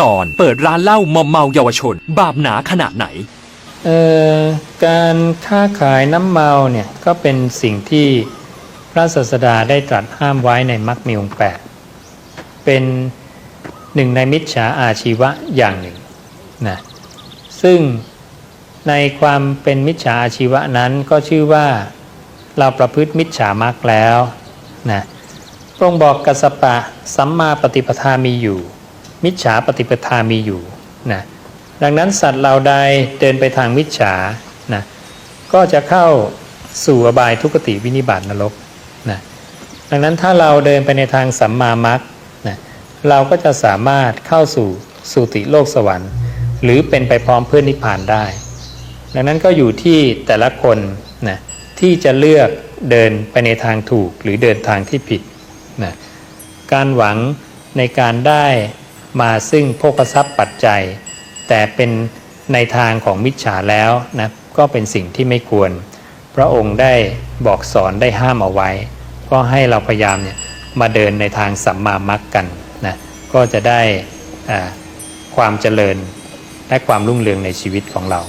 ตอนเปิดร้านเหล้ามอมเมาเยาวชน บาปหนาขนาดไหน เอ่อการค้าขายน้ำเมาเนี่ยก็เป็นสิ่งที่พระศาสดาได้ตรัสห้ามไว้ในมรรคมีองค์แปดเป็นหนึ่งในมิจฉาอาชีวะอย่างหนึ่งนะซึ่งในความเป็นมิจฉาอาชีวะนั้นก็ชื่อว่าเราประพฤติมิจฉามรรคแล้วนะพระองค์บอกกัสสปะสัมมาปฏิปทามีอยู่ มิจฉาปฏิปทามีอยู่นะดังนั้นสัตว์เราใดเดินไปทางมิจฉานะก็จะเข้าสู่อบายทุกติวินิบาตนรกนะดังนั้นถ้าเราเดินไปในทางสัมมามัคนะเราก็จะสามารถเข้าสู่สุติโลกสวรรค์ หรือเป็นไปพร้อมเพื่อนนิพพานได้ ดังนั้นก็อยู่ที่แต่ละคนนะที่จะเลือกเดินไปในทางถูกหรือเดินทางที่ผิดนะการหวังในการได้ มาซึ่งโภคทรัพย์ปัจจัย แต่เป็นในทางของมิจฉาแล้วนะก็เป็นสิ่งที่ไม่ควร พระองค์ได้บอกสอนได้ห้ามเอาไว้ ก็ให้เราพยายามเนี่ยมาเดินในทางสัมมามักกันนะก็จะได้ความเจริญและความรุ่งเรืองในชีวิตของเรา